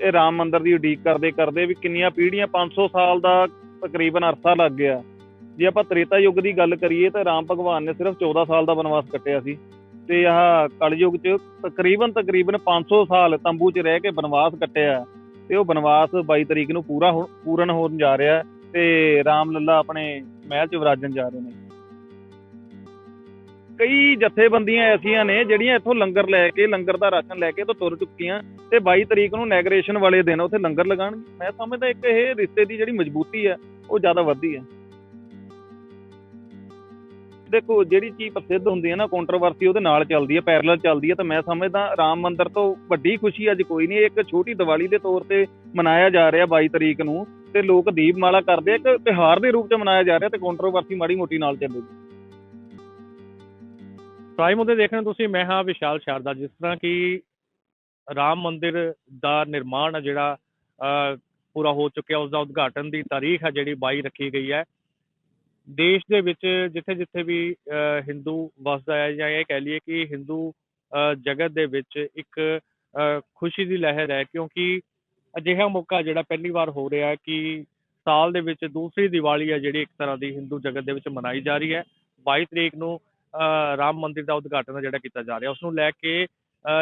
ਇਹ ਰਾਮ ਮੰਦਿਰ ਦੀ ਉਡੀਕ ਕਰਦੇ ਕਰਦੇ ਵੀ ਕਿੰਨੀਆਂ ਪੀੜ੍ਹੀਆਂ 500 ਸਾਲ ਦਾ ਤਕਰੀਬਨ ਅਰਸਾ ਲੱਗ ਗਿਆ। ਜੇ ਆਪਾਂ ਤ੍ਰੇਤਾ ਯੁੱਗ ਦੀ ਗੱਲ ਕਰੀਏ ਤਾਂ ਰਾਮ ਭਗਵਾਨ ਨੇ ਸਿਰਫ 14 ਸਾਲ ਦਾ ਬਨਵਾਸ ਕੱਟਿਆ ਸੀ ਤੇ ਆਹ ਕਲਯੁਗ 'ਚ ਤਕਰੀਬਨ ਤਕਰੀਬਨ 500 ਸਾਲ ਤੰਬੂ 'ਚ ਰਹਿ ਕੇ ਬਨਵਾਸ ਕੱਟਿਆ। ਤੇ ਉਹ ਬਨਵਾਸ 22 ਤਰੀਕ ਨੂੰ ਪੂਰਾ ਹੋ- ਪੂਰਨ ਹੋਣ ਜਾ ਰਿਹਾ ਤੇ ਰਾਮ ਲੱਲਾ ਆਪਣੇ ਮਹਿਲ 'ਚ ਵਿਰਾਜਣ ਜਾ ਰਹੇ ਨੇ। ਕਈ ਜਥੇਬੰਦੀਆਂ ਐਸੀਆਂ ਨੇ ਜਿਹੜੀਆਂ ਇੱਥੋਂ ਲੰਗਰ ਲੈ ਕੇ, ਲੰਗਰ ਦਾ ਰਾਸ਼ਨ ਲੈ ਕੇ ਤੋਂ ਤੁਰ ਚੁੱਕੀਆਂ। ਤੇ 22 ਤਰੀਕ ਨੂੰ ਨੈਗਰੇਸ਼ਨ ਵਾਲੇ ਦਿਨ ਉੱਥੇ ਲੰਗਰ ਲਗਾਉਣਗੇ। ਮੈਂ ਸਮਝਦਾ ਇੱਕ ਇਹ ਰਿਸ਼ਤੇ ਦੀ ਜਿਹੜੀ ਮਜ਼ਬੂਤੀ ਹੈ, ਉਹ ਜ਼ਿਆਦਾ ਵੱਧਦੀ ਹੈ। ਦੇਖੋ, ਜਿਹੜੀ ਚੀਜ਼ ਪ੍ਰਸਿੱਧ ਹੁੰਦੀ ਹੈ ਨਾ ਕੰਟਰੋਵਰਸੀ ਉਹਦੇ ਨਾਲ ਚੱਲਦੀ ਹੈ ਪੈਰਲਲ ਚੱਲਦੀ ਹੈ, ਤਾਂ ਮੈਂ ਸਮਝਦਾ ਰਾਮ ਮੰਦਿਰ ਤੋਂ ਵੱਡੀ ਖੁਸ਼ੀ ਅੱਜ ਕੋਈ ਨਹੀਂ, ਇੱਕ ਛੋਟੀ ਦੀਵਾਲੀ ਦੇ ਤੌਰ ਤੇ ਮਨਾਇਆ ਜਾ ਰਿਹਾ 22 ਤਰੀਕ ਨੂੰ, ਤੇ ਲੋਕ ਦੀਪਮਾਲਾ ਕਰਦੇ ਇੱਕ ਤਿਉਹਾਰ ਦੇ ਰੂਪ ਚ ਮਨਾਇਆ ਜਾ ਰਿਹਾ ਤੇ ਕੰਟਰੋਵਰਸੀ ਮਾੜੀ ਮੋਟੀ ਨਾਲ ਚੱਲੇਗੀ। ਪ੍ਰਾਈਮ ਉਹਦੇ ਦੇਖਣ ਤੁਸੀਂ, ਮੈਂ ਹਾਂ ਵਿਸ਼ਾਲ ਸ਼ਾਰਦਾ, ਜਿਸ ਤਰ੍ਹਾਂ ਕਿ ਰਾਮ ਮੰਦਿਰ ਦਾ ਨਿਰਮਾਣ ਆ ਜਿਹੜਾ ਅਹ, ਪੂਰਾ ਹੋ ਚੁੱਕਿਆ ਉਸ ਦਾ ਉਦਘਾਟਨ ਦੀ ਤਾਰੀਖ ਹੈ ਜਿਹੜੀ 22 ਰੱਖੀ ਗਈ ਹੈ। ਦੇਸ਼ ਦੇ ਵਿੱਚ ਜਿੱਥੇ ਜਿੱਥੇ ਵੀ ਅਹ, ਹਿੰਦੂ ਵਸਦਾ ਹੈ ਜਾਂ ਇਹ ਕਹਿ ਲਈਏ ਕਿ ਹਿੰਦੂ ਅਹ, ਜਗਤ ਦੇ ਵਿੱਚ ਇੱਕ ਅਹ, ਖੁਸ਼ੀ ਦੀ ਲਹਿਰ ਹੈ ਕਿਉਂਕਿ ਅਜਿਹਾ ਮੌਕਾ ਜਿਹੜਾ ਪਹਿਲੀ ਵਾਰ ਹੋ ਰਿਹਾ ਕਿ ਸਾਲ ਦੇ ਵਿੱਚ ਦੂਸਰੀ ਦੀਵਾਲੀ ਹੈ ਜਿਹੜੀ ਇੱਕ ਤਰ੍ਹਾਂ ਦੀ ਹਿੰਦੂ ਜਗਤ ਦੇ ਵਿੱਚ ਮਨਾਈ ਜਾ ਰਹੀ ਹੈ। 22 ਤਰੀਕ ਨੂੰ ਅਹ ਰਾਮ ਮੰਦਿਰ ਦਾ ਉਦਘਾਟਨ ਜਿਹੜਾ ਕੀਤਾ ਜਾ ਰਿਹਾ ਉਸ ਨੂੰ ਲੈ ਕੇ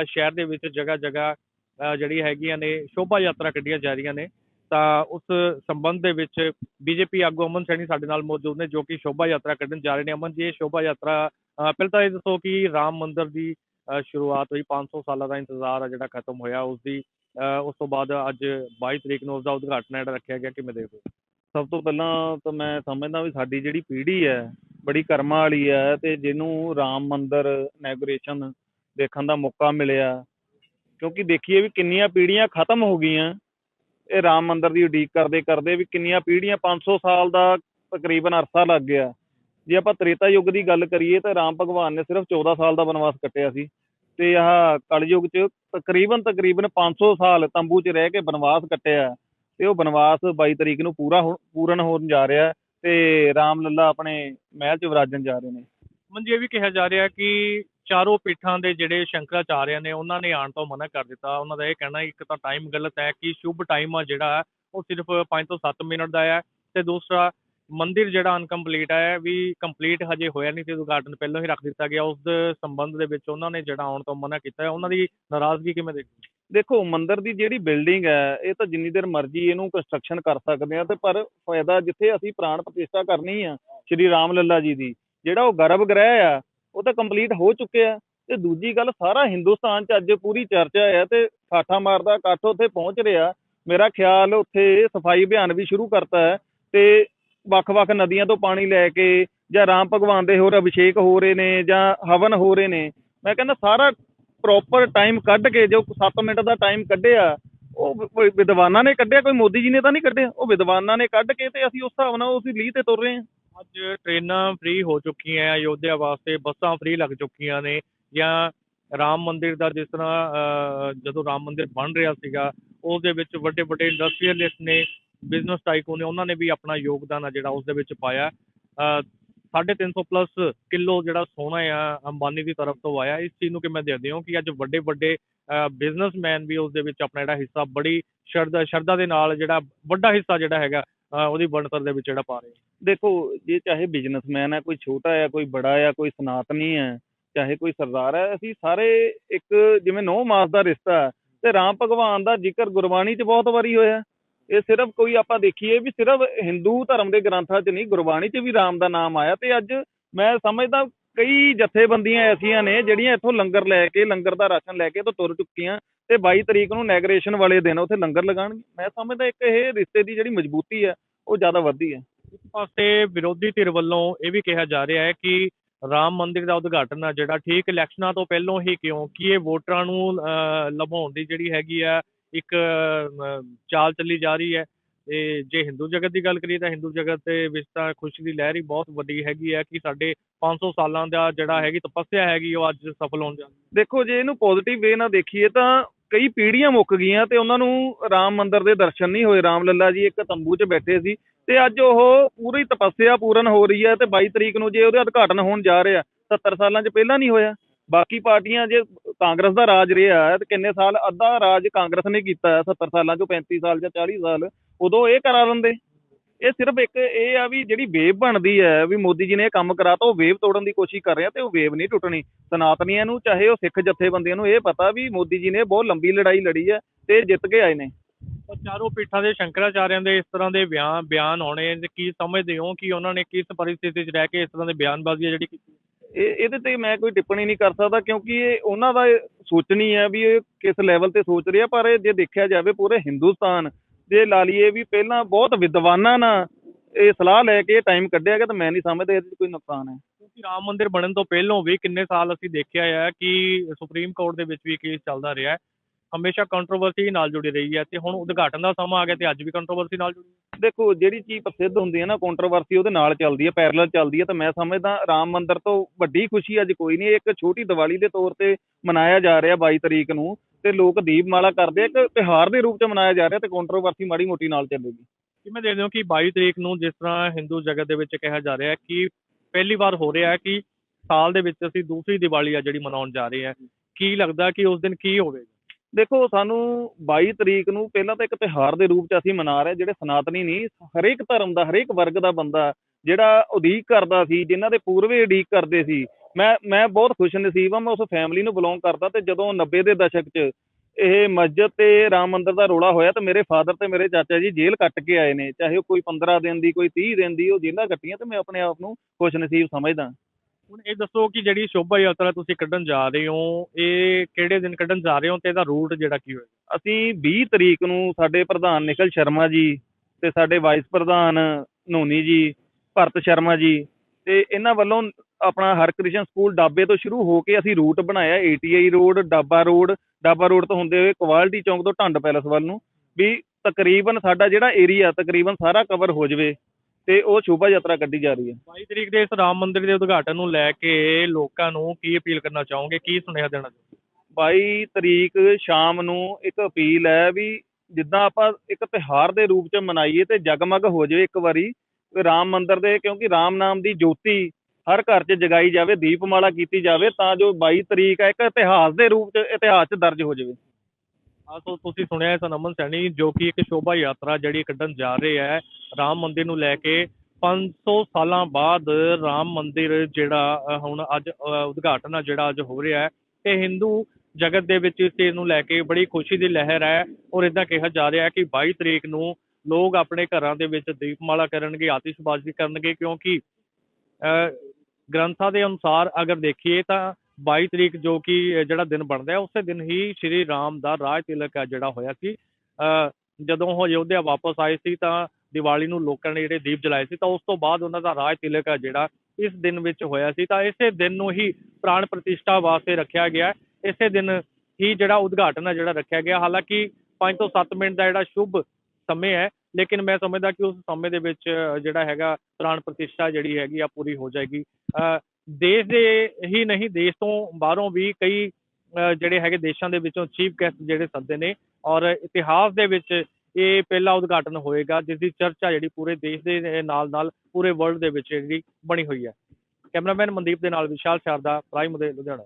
ਸ਼ਹਿਰ ਦੇ ਵਿੱਚ ਜਗ੍ਹਾ ਜਗ੍ਹਾ ਅਹ ਜਿਹੜੀ ਹੈਗੀਆਂ ਨੇ, ਸ਼ੋਭਾ ਯਾਤਰਾ ਕੱਢੀਆਂ ਜਾ ਰਹੀਆਂ ਨੇ। ਤਾਂ ਉਸ ਸੰਬੰਧ ਦੇ ਵਿੱਚ ਬੀਜੇਪੀ ਆਗੂ ਅਮਨ ਸੈਣੀ ਸਾਡੇ ਨਾਲ ਮੌਜੂਦ ਨੇ, ਜੋ ਕਿ ਸ਼ੋਭਾ ਯਾਤਰਾ ਕੱਢਣ ਜਾ ਰਹੇ ਨੇ। ਅਮਨ ਜੀ, ਇਹ ਸ਼ੋਭਾ ਯਾਤਰਾ ਪਹਿਲਾਂ ਤਾਂ ਇਹ ਦੱਸੋ ਕਿ ਰਾਮ ਮੰਦਿਰ ਦੀ ਸ਼ੁਰੂਆਤ ਹੋਈ 500 ਸਾਲਾਂ ਦਾ ਇੰਤਜ਼ਾਰ ਆ ਜਿਹੜਾ ਖਤਮ ਹੋਇਆ। ਉਸ ਦੀ ਉਸ ਤੋਂ ਬਾਅਦ ਅੱਜ 22 ਤਰੀਕ ਨੂੰ ਉਸ ਦਾ ਉਦਘਾਟਨ ਹੈ, ਜਿਹੜਾ ਰੱਖਿਆ ਗਿਆ। ਕਿਵੇਂ ਦੇਖਦੇ ਸਭ ਤੋਂ ਪਹਿਲਾਂ ਤਾਂ ਮੈਂ ਸਮਝਦਾ ਵੀ ਸਾਡੀ ਜਿਹੜੀ ਪੀੜ੍ਹੀ ਹੈ, ਬੜੀ ਕਰਮਾਂ ਵਾਲੀ ਹੈ ਤੇ ਜਿਹਨੂੰ ਰਾਮ ਮੰਦਿਰ ਇਨੈਗੋਰੇਸ਼ਨ ਦੇਖਣ ਦਾ ਮੌਕਾ ਮਿਲਿਆ। ਕਿਉਂਕਿ ਦੇਖੀਏ ਵੀ ਕਿੰਨੀਆਂ ਪੀੜ੍ਹੀਆਂ ਖਤਮ ਹੋ ਗਈਆਂ। ਇਹ ਰਾਮ ਮੰਦਿਰ ਦੀ ਉਡੀਕ ਕਰਦੇ ਕਰਦੇ ਵੀ ਕਿੰਨੀਆਂ ਪੀੜ੍ਹੀਆਂ 500 ਸਾਲ ਦਾ ਤਕਰੀਬਨ ਅਰਸਾ ਲੱਗ ਗਿਆ। ਜੇ ਆਪਾਂ ਤ੍ਰੇਤਾ ਯੁੱਗ ਦੀ ਗੱਲ ਕਰੀਏ ਤਾਂ ਰਾਮ ਭਗਵਾਨ ਨੇ ਸਿਰਫ 14 ਸਾਲ ਦਾ ਬਨਵਾਸ ਕੱਟਿਆ ਸੀ। ਤੇ ਆਹ ਕਲਯੁਗ 'ਚ ਤਕਰੀਬਨ ਤਕਰੀਬਨ 500 ਸਾਲ ਤੰਬੂ 'ਚ ਰਹਿ ਕੇ ਬਨਵਾਸ ਕੱਟਿਆ। ਤੇ ਉਹ ਬਨਵਾਸ 22 ਤਰੀਕ ਨੂੰ ਪੂਰਾ ਹੋ- ਪੂਰਨ ਹੋਣ ਜਾ ਰਿਹਾ। ਤੇ ਰਾਮ ਲੱਲਾ ਆਪਣੇ ਮਹਿਲ 'ਚ ਵਿਰਾਜਣ ਜਾ ਰਹੇ ਨੇ। ਮਨ ਜੀ ਇਹ ਵੀ ਕਿਹਾ ਜਾ ਰਿਹਾ ਕਿ ਚਾਰੋਂ ਪੀਠਾਂ ਦੇ ਜਿਹੜੇ ਸ਼ੰਕਰਾਚਾਰਿਆ ਨੇ, ਉਹਨਾਂ ਨੇ ਆਉਣ ਤੋਂ ਮਨਾ ਕਰ ਦਿੱਤਾ। ਉਹਨਾਂ ਦਾ ਇਹ ਕਹਿਣਾ ਇੱਕ ਤਾਂ ਟਾਈਮ ਗਲਤ ਹੈ ਕਿ ਸ਼ੁਭ ਟਾਈਮ ਆ ਜਿਹੜਾ, ਉਹ ਸਿਰਫ 5 ਤੋਂ 7 ਮਿੰਟ ਦਾ ਹੈ ਤੇ ਦੂਸਰਾ ਮੰਦਿਰ ਜਿਹੜਾ ਅਨਕੰਪਲੀਟ ਹੈ, ਵੀ ਕੰਪਲੀਟ ਹਜੇ ਹੋਇਆ ਨਹੀਂ ਤੇ ਉਦਘਾਟਨ ਪਹਿਲਾਂ ਹੀ ਰੱਖ ਦਿੱਤਾ ਗਿਆ। ਉਸ ਸੰਬੰਧ ਦੇ ਵਿੱਚ ਉਹਨਾਂ ਨੇ ਜਿਹੜਾ ਆਉਣ ਤੋਂ ਮਨਾ ਕੀਤਾ ਹੈ, ਉਹਨਾਂ ਦੀ ਨਾਰਾਜ਼ਗੀ ਕਿਵੇਂ ਦੇਖਦੇ ਦੇਖੋ, ਮੰਦਿਰ ਦੀ ਜਿਹੜੀ ਬਿਲਡਿੰਗ ਹੈ, ਇਹ ਤਾਂ ਜਿੰਨੀ ਦੇਰ ਮਰਜ਼ੀ ਇਹਨੂੰ ਕੰਸਟਰਕਸ਼ਨ ਕਰ ਸਕਦੇ ਆ ਤੇ ਪਰ ਫਾਇਦਾ ਜਿੱਥੇ ਅਸੀਂ ਪ੍ਰਾਣ ਪ੍ਰਤਿਸ਼ਠਾ ਕਰਨੀ ਆ, ਸ਼੍ਰੀ ਰਾਮ ਲੱਲਾ ਜੀ ਦੀ ਜਿਹੜਾ ਉਹ ਗਰਭ ਗ੍ਰਹਿ ਆ, ਉਹ ਤਾਂ ਕੰਪਲੀਟ ਹੋ ਚੁੱਕਿਆ ਤੇ ਦੂਜੀ ਗੱਲ, ਸਾਰਾ ਹਿੰਦੁਸਤਾਨ 'ਚ ਅੱਜ ਪੂਰੀ ਚਰਚਾ ਹੈ ਤੇ ਠਾਠਾ ਮਾਰਦਾ, ਇਕੱਠ ਉੱਥੇ ਪਹੁੰਚ ਰਿਹਾ। ਮੇਰਾ ਖਿਆਲ ਉੱਥੇ ਸਫ਼ਾਈ ਅਭਿਆਨ ਵੀ ਸ਼ੁਰੂ ਕਰਤਾ ਹੈ ਤੇ ਵੱਖ-ਵੱਖ ਨਦੀਆਂ ਤੋਂ ਪਾਣੀ ਲੈ ਕੇ ਜਾਂ ਰਾਮ ਭਗਵਾਨ ਦੇ ਹੋਰ ਅਭਿਸ਼ੇਕ ਹੋ ਰਹੇ ਨੇ ਜਾਂ ਹਵਨ ਹੋ ਰਹੇ ਨੇ, ਮੈਂ ਕਹਿੰਦਾ ਸਾਰਾ ਪ੍ਰੋਪਰ ਟਾਈਮ ਕੱਢ ਕੇ ਜੋ 7 ਮਿੰਟ ਦਾ ਟਾਈਮ ਕੱਢਿਆ, ਉਹ ਵਿਦਵਾਨਾਂ ਨੇ ਕੱਢਿਆ, ਕੋਈ ਮੋਦੀ ਜੀ ਨੇ ਤਾਂ ਨਹੀਂ ਕੱਢਿਆ। ਉਹ ਵਿਦਵਾਨਾਂ ਨੇ ਕੱਢ ਕੇ ਤੇ ਅਸੀਂ ਉਸ ਹਿਸਾਬ ਨਾਲ ਉਸ ਲੀਹ ਤੇ ਤੁਰ ਰਹੇ ਹਾਂ। ਅੱਜ ਟ੍ਰੇਨਾਂ ਫ੍ਰੀ ਹੋ ਚੁੱਕੀਆਂ ਅਯੋਧਿਆ ਵਾਸਤੇ ਬੱਸਾਂ ਫ੍ਰੀ ਲੱਗ ਚੁੱਕੀਆਂ ਨੇ ਜਾਂ ਰਾਮ ਮੰਦਿਰ ਦਾ ਜਿਸ ਤਰ੍ਹਾਂ ਅਹ, ਜਦੋਂ ਰਾਮ ਮੰਦਿਰ ਬਣ ਰਿਹਾ ਸੀਗਾ ਉਸ ਦੇ ਵਿੱਚ ਵੱਡੇ ਵੱਡੇ ਇੰਡਸਟਰੀਅਲਿਸਟ ਨੇ ਬਿਜ਼ਨਸ ਟਾਈਕੂਨ ਨੇ ਉਹਨਾਂ ਨੇ ਵੀ ਆਪਣਾ ਯੋਗਦਾਨ ਆ ਜਿਹੜਾ ਉਸ ਦੇ ਵਿੱਚ ਪਾਇਆ। ਅਹ, 350 ਪਲੱਸ ਕਿਲੋ ਜਿਹੜਾ ਸੋਨਾ ਆ ਅੰਬਾਨੀ ਦੀ ਤਰਫ ਤੋਂ ਆਇਆ। ਇਸ ਚੀਜ਼ ਨੂੰ ਕਿਵੇਂ ਦੇਖਦੇ ਹੋ ਕਿ ਅੱਜ ਵੱਡੇ ਵੱਡੇ ਬਿਜ਼ਨਸਮੈਨ ਵੀ ਉਸ ਦੇ ਵਿੱਚ ਆਪਣਾ ਜਿਹੜਾ ਹਿੱਸਾ ਬੜੀ ਸ਼ਰਧਾ ਸ਼ਰਧਾ ਦੇ ਨਾਲ ਜਿਹੜਾ ਵੱਡਾ ਹਿੱਸਾ ਜਿਹੜਾ ਹੈਗਾ ਉਹਦੀ ਬਣਤਰ ਦੇ ਵਿੱਚ ਜਿਹੜਾ ਪਾ ਰਹੇ ਦੇਖੋ, ਜੇ ਚਾਹੇ ਬਿਜ਼ਨਸਮੈਨ ਹੈ, ਕੋਈ ਛੋਟਾ ਹੈ, ਕੋਈ ਬੜਾ ਹੈ, ਕੋਈ ਸਨਾਤਨੀ ਹੈ, ਚਾਹੇ ਕੋਈ ਸਰਦਾਰ ਹੈ, ਅਸੀਂ ਸਾਰੇ ਇੱਕ ਜਿਵੇਂ ਨੌ ਮਾਸ ਦਾ ਰਿਸ਼ਤਾ ਹੈ ਤੇ ਰਾਮ ਭਗਵਾਨ ਦਾ ਜ਼ਿਕਰ ਗੁਰਬਾਣੀ 'ਚ ਬਹੁਤ ਵਾਰੀ ਹੋਇਆ। ਇਹ ਸਿਰਫ ਕੋਈ ਆਪਾਂ ਦੇਖੀਏ ਵੀ ਸਿਰਫ ਹਿੰਦੂ ਧਰਮ ਦੇ ਗ੍ਰੰਥਾਂ 'ਚ ਨਹੀਂ, ਗੁਰਬਾਣੀ 'ਚ ਵੀ ਰਾਮ ਦਾ ਨਾਮ ਆਇਆ ਤੇ ਅੱਜ ਮੈਂ ਸਮਝਦਾ ਕਈ ਜਥੇਬੰਦੀਆਂ ਐਸੀਆਂ ਨੇ ਜਿਹੜੀਆਂ ਇੱਥੋਂ ਲੰਗਰ ਲੈ ਕੇ ਲੰਗਰ ਦਾ ਰਾਸ਼ਨ ਲੈ ਕੇ ਤੋਂ ਤੁਰ ਚੁੱਕੀਆਂ ਤੇ 22 ਤਰੀਕ ਨੂੰ ਨੈਗਰੇਸ਼ਨ ਵਾਲੇ ਦਿਨ ਉੱਥੇ ਲੰਗਰ ਲਗਾਉਣਗੇ। ਮੈਂ ਸਮਝਦਾ ਇੱਕ ਇਹ ਰਿਸ਼ਤੇ ਦੀ ਜਿਹੜੀ ਮਜ਼ਬੂਤੀ ਹੈ ਉਹ ਜ਼ਿਆਦਾ ਵੱਧਦੀ ਹੈ। ਇਸ ਪਾਸੇ ਵਿਰੋਧੀ ਧਿਰ ਵੱਲੋਂ ਇਹ ਵੀ ਕਿਹਾ ਜਾ ਰਿਹਾ ਹੈ ਕਿ ਰਾਮ ਮੰਦਿਰ ਦਾ ਉਦਘਾਟਨ ਆ ਜਿਹੜਾ ਠੀਕ ਇਲੈਕਸ਼ਨਾਂ ਤੋਂ ਪਹਿਲਾਂ ਹੀ ਕਿਉਂ ਕਿ ਇਹ ਵੋਟਰਾਂ ਨੂੰ ਅਹ, ਲਭਾਉਣ ਦੀ ਜਿਹੜੀ ਹੈਗੀ ਆ ਇੱਕ ਚਾਲ ਚੱਲੀ ਜਾ ਰਹੀ ਹੈ। ਤੇ ਜੇ ਹਿੰਦੂ ਜਗਤ ਦੀ ਗੱਲ ਕਰੀਏ ਤਾਂ ਹਿੰਦੂ ਜਗਤ ਦੇ ਵਿੱਚ ਤਾਂ ਖੁਸ਼ੀ ਦੀ ਲਹਿਰ ਹੀ ਬਹੁਤ ਵੱਡੀ ਹੈਗੀ ਹੈ ਕਿ ਸਾਡੇ 500 ਸਾਲਾਂ ਦਾ ਜਿਹੜਾ ਹੈਗੀ ਤਪੱਸਿਆ ਹੈਗੀ ਉਹ ਅੱਜ ਸਫਲ ਹੋਣ ਜਾ ਦੇਖੋ, ਜੇ ਇਹਨੂੰ ਪੋਜ਼ਿਟਿਵ ਵੇ ਨਾਲ ਦੇਖੀਏ ਤਾਂ ਕਈ ਪੀੜ੍ਹੀਆਂ ਮੁੱਕ ਗਈਆਂ ਤੇ ਉਹਨਾਂ ਨੂੰ ਰਾਮ ਮੰਦਿਰ ਦੇ ਦਰਸ਼ਨ ਨਹੀਂ ਹੋਏ। ਰਾਮ ਲੱਲਾ ਜੀ ਇੱਕ ਤੰਬੂ 'ਚ ਬੈਠੇ ਸੀ ਤੇ ਅੱਜ ਉਹ ਪੂਰੀ ਤਪੱਸਿਆ ਪੂਰਨ ਹੋ ਰਹੀ ਹੈ ਤੇ 22 ਤਰੀਕ ਨੂੰ ਜੇ ਉਹਦਾ ਉਦਘਾਟਨ ਹੋਣ ਜਾ ਰਿਹਾ 70 ਸਾਲਾਂ 'ਚ ਪਹਿਲਾਂ ਨਹੀਂ ਹੋਇਆ। ਬਾਕੀ ਪਾਰਟੀਆਂ ਜੇ ਕਾਂਗਰਸ ਦਾ ਰਾਜ ਰਿਹਾ ਹੈ ਤੇ ਕਿੰਨੇ ਸਾਲ ਅੱਧਾ ਰਾਜ ਕਾਂਗਰਸ ਨੇ ਕੀਤਾ ਹੈ 70 ਸਾਲਾਂ ਚੋਂ 35 ਸਾਲ ਜਾਂ 40 ਸਾਲ। ਉਦੋਂ ਇਹ ਕਰਾ ਲੈਂਦੇ। ਇਹ ਸਿਰਫ ਇੱਕ ਇਹ ਆ ਵੀ ਜਿਹੜੀ ਵੇਵ ਬਣਦੀ ਹੈ ਵੀ ਮੋਦੀ ਜੀ ਨੇ ਇਹ ਕੰਮ ਕਰਾਤਾ ਉਹ ਵੇਵ ਤੋੜਨ ਦੀ ਕੋਸ਼ਿਸ਼ ਕਰ ਰਿਹਾ ਤੇ ਉਹ ਵੇਵ ਨਹੀਂ ਟੁੱਟਣੀ। ਸਨਾਤਨੀਆਂ ਨੂੰ ਚਾਹੇ ਉਹ ਸਿੱਖ ਜਥੇਬੰਦੀਆਂ ਨੂੰ ਇਹ ਪਤਾ ਵੀ ਮੋਦੀ ਜੀ ਨੇ ਬਹੁਤ ਲੰਬੀ ਲੜਾਈ ਲੜੀ ਹੈ ਤੇ ਜਿੱਤ ਕੇ ਆਏ ਨੇ। ਚਾਰੋਂ ਪੀਠਾਂ ਦੇ ਸ਼ੰਕਰਾਚਾਰਿਆਂ ਦੇ ਇਸ ਤਰ੍ਹਾਂ ਦੇ ਬਿਆਨ ਬਿਆਨ ਆਉਣੇ ਤੇ ਕੀ ਸਮਝਦੇ ਹੋ? ਕਿ ਉਹਨਾਂ ਨੇ ਕਿਸ ਪਰਿਸਥਿਤੀ 'ਚ ਰਹਿ ਕੇ ਇਸ ਤਰ੍ਹਾਂ ਦੇ ਬਿਆਨਬਾਜ਼ੀ ਜਿਹੜੀ ਕੀਤੀ? ਇਹ ਇਹਦੇ ਤੇ ਮੈਂ ਕੋਈ ਟਿੱਪਣੀ ਨਹੀਂ ਕਰ ਸਕਦਾ ਕਿਉਂਕਿ ਇਹ ਉਹਨਾਂ ਦਾ ਸੋਚਣੀ ਹੈ ਵੀ ਇਹ ਕਿਸ ਲੈਵਲ ਤੇ ਸੋਚ ਰਿਹਾ ਪਰ ਜੇ ਦੇਖਿਆ ਜਾਵੇ ਪੂਰੇ ਹਿੰਦੁਸਤਾਨ ਜੇ ਲਾ ਲਈਏ ਵੀ ਪਹਿਲਾਂ ਬਹੁਤ ਵਿਦਵਾਨਾਂ ਨਾਲ ਇਹ ਸਲਾਹ ਲੈ ਕੇ ਟਾਈਮ ਕੱਢਿਆ ਗਿਆ ਤਾਂ ਮੈਂ ਨਹੀਂ ਸਮਝਦਾ ਇਹਦੇ 'ਚ ਕੋਈ ਨੁਕਸਾਨ ਹੈ। ਕਿਉਂਕਿ ਰਾਮ ਮੰਦਿਰ ਬਣਨ ਤੋਂ ਪਹਿਲਾਂ ਵੀ ਕਿੰਨੇ ਸਾਲ ਅਸੀਂ ਦੇਖਿਆ ਹੈ ਕਿ ਸੁਪਰੀਮ ਕੋਰਟ ਦੇ ਵਿੱਚ ਵੀ ਕੇਸ ਚੱਲਦਾ ਰਿਹਾ ਹੈ। ਹਮੇਸ਼ਾ ਕੰਟਰੋਵਰਸੀ ਨਾਲ ਜੁੜੀ ਰਹੀ ਹੈ ਤੇ ਹੁਣ ਉਦਘਾਟਨ ਦਾ ਸਮਾਂ ਆ ਗਿਆ ਤੇ ਅੱਜ ਵੀ ਕੰਟਰੋਵਰਸੀ ਨਾਲ ਜੁੜੀ ਹੈ। ਦੇਖੋ ਜਿਹੜੀ ਚੀਜ਼ ਪ੍ਰਸਿੱਧ ਹੁੰਦੀ ਹੈ ਨਾ ਕੰਟਰੋਵਰਸੀ ਉਹਦੇ ਨਾਲ ਚੱਲਦੀ ਹੈ ਪੈਰਲਲ ਚੱਲਦੀ ਹੈ ਤਾਂ ਮੈਂ ਸਮਝਦਾ ਰਾਮ ਮੰਦਿਰ ਤੋਂ ਵੱਡੀ ਖੁਸ਼ੀ ਅੱਜ ਕੋਈ ਨਹੀਂ ਇੱਕ ਛੋਟੀ ਦੀਵਾਲੀ ਦੇ ਤੌਰ ਤੇ ਮਨਾਇਆ ਜਾ ਰਿਹਾ 22 ਤਰੀਕ ਨੂੰ। ਤੇ ਲੋਕ ਦੀਪਮਾਲਾ ਕਰਦੇ ਆ ਇੱਕ ਤਿਉਹਾਰ ਦੇ ਰੂਪ ਚ ਮਨਾਇਆ ਜਾ ਰਿਹਾ ਤੇ ਕੰਟਰੋਵਰਸੀ ਮਾੜੀ ਮੋਟੀ ਨਾਲ ਚੱਲੇਗੀ। ਕਿਵੇਂ ਦੇਖਦੇ ਹੋ ਕਿ 22 ਤਰੀਕ ਨੂੰ ਜਿਸ ਤਰ੍ਹਾਂ ਹਿੰਦੂ ਜਗਤ ਦੇ ਵਿੱਚ ਕਿਹਾ ਜਾ ਰਿਹਾ ਹੈ ਕਿ ਪਹਿਲੀ ਵਾਰ ਹੋ ਰਿਹਾ ਹੈ ਕਿ ਸਾਲ ਦੇ ਵਿੱਚ ਅਸੀਂ ਦੂਸਰੀ ਦੀਵਾਲੀ ਆ ਜਿਹੜੀ ਮਨਾਉਣ ਜਾ ਰਹੇ ਹਾਂ ਕੀ ਲੱਗਦਾ ਕਿ ਉਸ ਦਿਨ ਕੀ ਹੋਵੇਗਾ? ਦੇਖੋ ਸਾਨੂੰ 22 ਤਰੀਕ ਨੂੰ ਪਹਿਲਾਂ ਤਾਂ ਇੱਕ ਤਿਉਹਾਰ ਦੇ ਰੂਪ ਚ ਅਸੀਂ ਮਨਾ ਰਹੇ ਜਿਹੜੇ ਸਨਾਤਨੀ ਨਹੀਂ ਹਰੇਕ ਧਰਮ ਦਾ ਹਰੇਕ ਵਰਗ ਦਾ ਬੰਦਾ ਜਿਹੜਾ ਉਡੀਕ ਕਰਦਾ ਸੀ ਜਿਨ੍ਹਾਂ ਦੇ ਪੂਰਵੇ ਉਡੀਕ ਕਰਦੇ ਸੀ ਮੈਂ ਮੈਂ ਬਹੁਤ ਖੁਸ਼ ਨਸੀਬ ਹਾਂ ਮੈਂ ਉਸ ਫੈਮਿਲੀ ਨੂੰ ਬਿਲੋਂਗ ਕਰਦਾ ਤੇ ਜਦੋਂ 90 ਦੇ ਦਸ਼ਕ 'ਚ ਇਹ ਮਸਜਿਦ ਤੇ ਰਾਮ ਮੰਦਿਰ ਦਾ ਰੋਲਾ ਹੋਇਆ ਤਾਂ ਮੇਰੇ ਫਾਦਰ ਤੇ ਮੇਰੇ ਚਾਚਾ ਜੀ ਜੇਲ੍ਹ ਕੱਟ ਕੇ ਆਏ ਨੇ ਚਾਹੇ ਉਹ ਕੋਈ 15 ਦਿਨ ਦੀ ਕੋਈ 30 ਦਿਨ ਦੀ ਉਹ ਜੇਲ੍ਹਾਂ ਕੱਟੀਆਂ ਤੇ ਮੈਂ ਆਪਣੇ ਆਪ ਨੂੰ ਖੁਸ਼ ਨਸੀਬ ਸਮਝਦਾ। ਹੁਣ ਇਹ ਦੱਸੋ ਕਿ ਜਿਹੜੀ ਸ਼ੋਭਾ ਯਾਤਰਾ ਤੁਸੀਂ ਕੱਢਣ ਜਾ ਰਹੇ ਹੋ ਇਹ ਕਿਹੜੇ ਦਿਨ ਕੱਢਣ ਜਾ ਰਹੇ ਹੋ ਤੇ ਇਹਦਾ ਰੂਟ ਜਿਹੜਾ ਕੀ ਹੋਏਗਾ? ਅਸੀਂ 20 ਤਰੀਕ ਨੂੰ ਸਾਡੇ ਪ੍ਰਧਾਨ ਨਿਖਿਲ ਸ਼ਰਮਾ ਜੀ ਤੇ ਸਾਡੇ ਵਾਈਸ ਪ੍ਰਧਾਨ ਨੋਨੀ ਜੀ ਭਰਤ ਸ਼ਰਮਾ ਜੀ ਤੇ ਇਹਨਾਂ ਵੱਲੋਂ ਆਪਣਾ ਹਰਕ੍ਰਿਸ਼ਨ ਸਕੂਲ ਡਾਬੇ ਤੋਂ ਸ਼ੁਰੂ ਹੋ ਕੇ ਅਸੀਂ ਰੂਟ ਬਣਾਇਆ ATI road Daba road Daba road ਤੋਂ ਹੁੰਦੇ ਹੋਏ ਕੁਆਲਿਟੀ ਚੌਂਕ ਤੋਂ ਢੰਡ ਪੈਲਸ ਵੱਲ ਨੂੰ ਵੀ ਤਕਰੀਬਨ ਸਾਡਾ ਜਿਹੜਾ ਏਰੀਆ ਤਕਰੀਬਨ ਸਾਰਾ ਕਵਰ ਹੋ ਜਾਵੇ ਤੇ ਉਹ ਸ਼ੋਭਾ ਯਾਤਰਾ ਕੱਢੀ ਜਾ ਰਹੀ ਹੈ। 22 ਤਰੀਕ ਦੇ ਇਸ ਰਾਮ ਮੰਦਿਰ ਦੇ ਉਦਘਾਟਨ ਨੂੰ ਲੈ ਕੇ ਲੋਕਾਂ ਨੂੰ ਕੀ ਅਪੀਲ ਕਰਨਾ ਚਾਹੋਗੇ ਕੀ ਸੁਨੇਹਾ ਦੇਣਾ ਚਾਹੋਗੇ? 22 ਤਰੀਕ ਸ਼ਾਮ ਨੂੰ ਇੱਕ ਅਪੀਲ ਹੈ ਵੀ ਜਿੱਦਾਂ ਆਪਾਂ ਇੱਕ ਤਿਹਾਰ ਦੇ ਰੂਪ ਚ ਮਨਾਈਏ ਤੇ ਜਗਮਗ ਹੋ ਜਾਵੇ ਇੱਕ ਵਾਰੀ ਰਾਮ ਮੰਦਿਰ ਦੇ ਕਿਉਂਕਿ ਰਾਮ ਨਾਮ ਦੀ ਜੋਤੀ ਹਰ ਘਰ 'ਚ ਜਗਾਈ ਜਾਵੇ ਦੀਪਮਾਲਾ ਕੀਤੀ ਜਾਵੇ ਤਾਂ ਜੋ 22 ਤਰੀਕ ਹੈ ਇੱਕ ਇਤਿਹਾਸ ਦੇ ਰੂਪ 'ਚ ਇਤਿਹਾਸ 'ਚ ਦਰਜ ਹੋ ਜਾਵੇ। ਆ ਤੁਸੀਂ ਸੁਣਿਆ ਹੈ ਅਮਨ ਸੈਣੀ ਜੋ ਕਿ ਇੱਕ ਸ਼ੋਭਾ ਯਾਤਰਾ ਜਿਹੜੀ ਕੱਢਣ ਜਾ ਰਹੀ ਹੈ ਰਾਮ ਮੰਦਿਰ ਨੂੰ ਲੈ ਕੇ 500 ਸਾਲਾਂ ਬਾਅਦ ਰਾਮ ਮੰਦਿਰ ਜਿਹੜਾ ਹੁਣ ਅੱਜ ਉਦਘਾਟਨ ਆ ਜਿਹੜਾ ਅੱਜ ਹੋ ਰਿਹਾ ਹੈ। ਤੇ ਹਿੰਦੂ ਜਗਤ ਦੇ ਵਿੱਚ ਇਸ ਚੀਜ਼ ਨੂੰ ਲੈ ਕੇ ਬੜੀ ਖੁਸ਼ੀ ਦੀ ਲਹਿਰ ਹੈ ਔਰ ਇਦਾਂ ਕਿਹਾ ਜਾ ਰਿਹਾ ਹੈ ਕਿ 22 ਤਰੀਕ ਨੂੰ ਲੋਕ ਆਪਣੇ ਘਰਾਂ ਦੇ ਵਿੱਚ ਦੀਪਮਾਲਾ ਕਰਨਗੇ ਆਤਿਸ਼ਬਾਜ਼ੀ ਕਰਨਗੇ ਕਿਉਂਕਿ ਅ, ਗ੍ਰੰਥਾਂ ਦੇ ਅਨੁਸਾਰ ਅਗਰ ਦੇਖੀਏ ਤਾਂ 22 ਤਰੀਕ ਜੋ ਕਿ ਜਿਹੜਾ ਦਿਨ ਬਣਦਾ ਹੈ, ਉਸੇ ਦਿਨ ਹੀ ਸ਼੍ਰੀ ਰਾਮ ਦਾ ਰਾਜ ਤਿਲਕ ਹੈ ਜਿਹੜਾ ਹੋਇਆ ਸੀ ਜਦੋਂ ਉਹ ਅਯੋਧਿਆ ਵਾਪਸ ਆਏ ਸੀ ਤਾਂ ਦੀਵਾਲੀ ਨੂੰ ਲੋਕਾਂ ਨੇ ਜਿਹੜੇ ਦੀਪ ਜਲਾਏ ਸੀ ਤਾਂ ਉਸ ਤੋਂ ਬਾਅਦ ਉਹਨਾਂ ਦਾ ਰਾਜ ਤਿਲਕ ਹੈ ਜਿਹੜਾ ਇਸ ਦਿਨ ਵਿੱਚ ਹੋਇਆ ਸੀ। ਤਾਂ ਇਸੇ ਦਿਨ ਨੂੰ ਹੀ ਪ੍ਰਾਣ ਪ੍ਰਤਿਸ਼ਠਾ ਵਾਸਤੇ ਰੱਖਿਆ ਗਿਆ ਇਸੇ ਦਿਨ ਹੀ ਜਿਹੜਾ ਉਦਘਾਟਨ ਹੈ ਜਿਹੜਾ ਰੱਖਿਆ ਗਿਆ। ਹਾਲਾਂਕਿ 5 ਤੋਂ 7 ਮਿੰਟ ਦਾ ਜਿਹੜਾ ਸ਼ੁਭ ਸਮੇਂ ਹੈ ਲੇਕਿਨ ਮੈਂ ਸਮਝਦਾ ਕਿ ਉਸ ਸਮੇਂ ਦੇ ਵਿੱਚ ਜਿਹੜਾ ਹੈਗਾ ਪ੍ਰਾਣ ਪ੍ਰਤਿਸ਼ਠਾ ਜਿਹੜੀ ਹੈਗੀ ਆ ਪੂਰੀ ਹੋ ਜਾਏਗੀ। ਦੇਸ਼ ਦੇ ਹੀ ਨਹੀਂ, ਦੇਸ਼ ਤੋਂ ਬਾਹਰੋਂ ਵੀ ਕਈ ਜਿਹੜੇ ਹੈਗੇ ਦੇਸ਼ਾਂ ਦੇ ਵਿੱਚੋਂ ਚੀਫ ਗੈਸਟ ਜਿਹੜੇ ਸੱਦੇ ਨੇ ਔਰ ਇਤਿਹਾਸ ਦੇ ਵਿੱਚ ਇਹ ਪਹਿਲਾ ਉਦਘਾਟਨ ਹੋਏਗਾ ਜਿਸ ਦੀ ਚਰਚਾ ਜਿਹੜੀ ਪੂਰੇ ਦੇਸ਼ ਦੇ ਨਾਲ ਨਾਲ ਪੂਰੇ ਵਰਲਡ ਦੇ ਵਿੱਚ ਜਿਹੜੀ ਬਣੀ ਹੋਈ ਹੈ। ਕੈਮਰਾਮੈਨ ਮਨਦੀਪ ਦੇ ਨਾਲ ਵਿਸ਼ਾਲ ਸ਼ਾਰਦਾ ਪ੍ਰਾਈਮ ਦੇ ਲੁਧਿਆਣਾ।